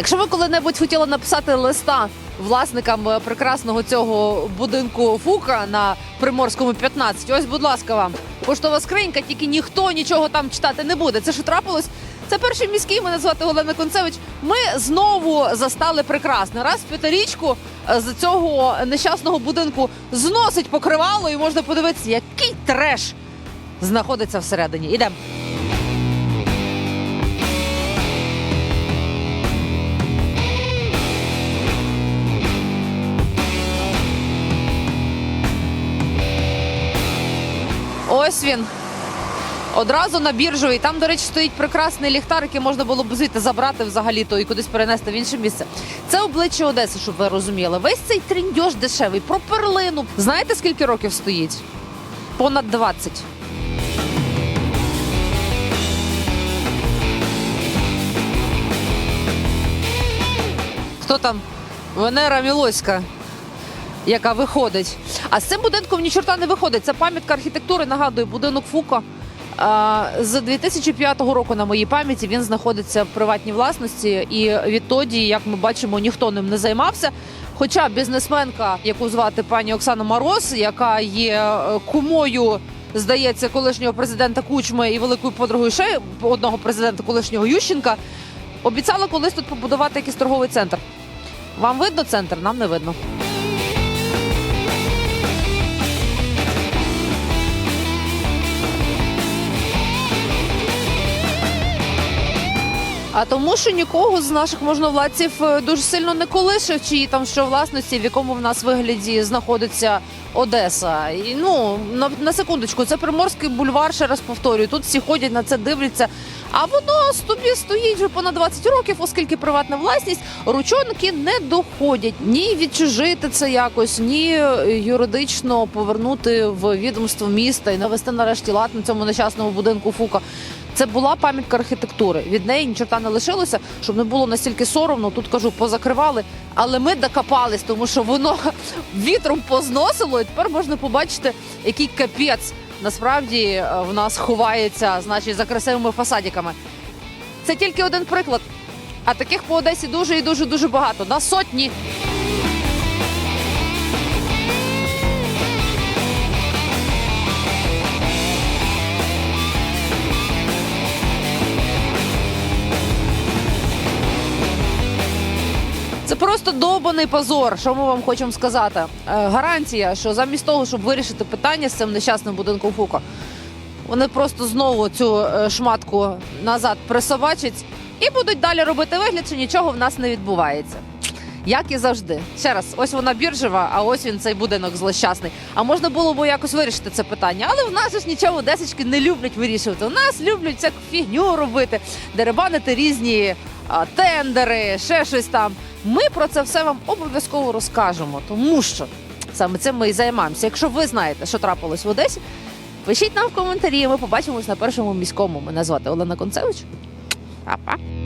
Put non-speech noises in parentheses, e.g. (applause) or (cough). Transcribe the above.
Якщо ви коли-небудь хотіли написати листа власникам е, прекрасного цього будинку Фука на Приморському 15, ось, будь ласка, вам поштова скринька, тільки ніхто нічого там читати не буде. Це що трапилось? Це перший міський. Мене звати Олена Концевич. Ми знову застали прекрасне. Раз в п'ятирічку е, з цього нещасного будинку зносить покривало, і можна подивитися, який треш знаходиться всередині. Ідемо. Ось він. Одразу на біржовий. Там, до речі, стоїть прекрасний ліхтар, який можна було б звідти забрати взагалі-то і кудись перенести в інше місце. Це обличчя Одеси, щоб ви розуміли. Весь цей тріндьош дешевий про перлину. Знаєте, скільки років стоїть? Понад 20. Хто там? Венера Мілоська яка виходить. А з цим будинком ні чорта не виходить. Це пам'ятка архітектури. Нагадую, будинок Фуко. З 2005 року на моїй пам'яті він знаходиться в приватній власності, і відтоді, як ми бачимо, ніхто ним не займався. Хоча бізнесменка, яку звати пані Оксана Мороз, яка є е, кумою, здається, колишнього президента Кучми і великою подругою ще одного президента колишнього Ющенка, обіцяла колись тут побудувати якийсь торговий центр. Вам видно центр? Нам не видно. А тому, що нікого з наших можновладців е, дуже сильно не колише, в чиї там що власності, в якому в нас вигляді знаходиться Одеса. І ну на, на секундочку, це Приморський бульвар. Ще раз повторюю. Тут всі ходять на це, дивляться. А воно собі стоїть вже понад 20 років, оскільки приватна власність, ручонки не доходять ні відчужити це якось, ні е, юридично повернути в відомство міста і навести нарешті лад на цьому нещасному будинку Фука. Це була пам'ятка архітектури. Від неї ні чорта не лишилося, щоб не було настільки соромно. Тут кажу, позакривали. Але ми докопались, тому що воно (laughs) вітром позносило, і тепер можна побачити, який капець насправді е, в нас ховається, значить, за красивими фасадиками. Це тільки один приклад. А таких по Одесі дуже і дуже дуже багато. На сотні. Це просто довбаний позор. Що ми вам хочемо сказати? Е, гарантія, що замість того, щоб вирішити питання з цим нещасним будинком Фука, вони просто знову цю е, шматку назад присобачать і будуть далі робити вигляд, що нічого в нас не відбувається. Як і завжди. Ще раз, ось вона біржева, а ось він цей будинок злощасний. А можна було б якось вирішити це питання. Але в нас ж нічого десечки не люблять вирішувати. У нас люблять всяку фігню робити, деребанити різні тендери, ще щось там. Ми про це все вам обов'язково розкажемо, тому що саме цим ми і займаємося. Якщо ви знаєте, що трапилось в Одесі, пишіть нам в коментарі. Ми побачимось на першому міському. Мене звати Олена Концевич. Па-па.